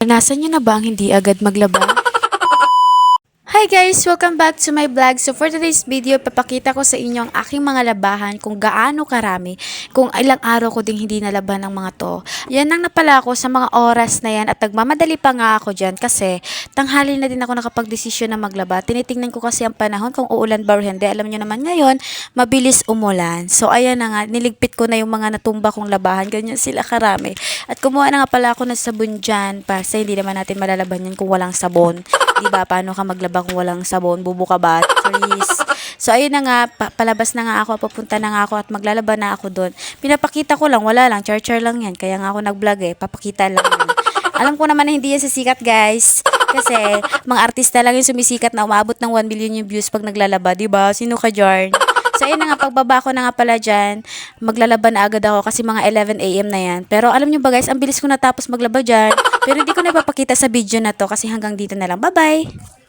Naranasan nyo na ba ang hindi agad maglaba? Hi guys! Welcome back to my vlog. So for today's video, papakita ko sa inyo ang aking mga labahan kung gaano karami, kung ilang araw ko ding hindi nalaban ng mga to. Yan ang napala ako sa mga oras na yan at nagmamadali pa nga ako dyan kasi tanghali na din ako nakapag-desisyon na maglaba. Tinitingnan ko kasi ang panahon kung uulan ba or hindi. Alam nyo naman ngayon, mabilis umulan. So ayan na nga, niligpit ko na yung mga natumba kong labahan. Ganyan sila karami. At kumuha na nga pala ako ng sabon dyan kasi hindi naman natin malalaban yan kung walang sabon. Di ba? Paano ka maglaba kung walang sabon? Bubo ka ba? Charis. So, ayun na nga. Pa- palabas na nga ako. Papunta na nga ako at maglalaba na ako doon. Pinapakita ko lang. Wala lang. Char-char lang yan. Kaya nga ako nag-vlog eh. Papakita lang yan. Alam ko naman na hindi yan sisikat, guys. Kasi, mga artista lang yung sumisikat na umabot ng 1 million yung views pag naglalaba. Di ba? Sino ka, Jarn? So, ayun na nga, pagbaba ko na nga pala dyan, maglalaba na agad ako kasi mga 11 a.m. na yan. Pero alam nyo ba guys, ang bilis ko natapos maglaba dyan. Pero hindi ko na ipapakita sa video na to kasi hanggang dito na lang. Bye-bye!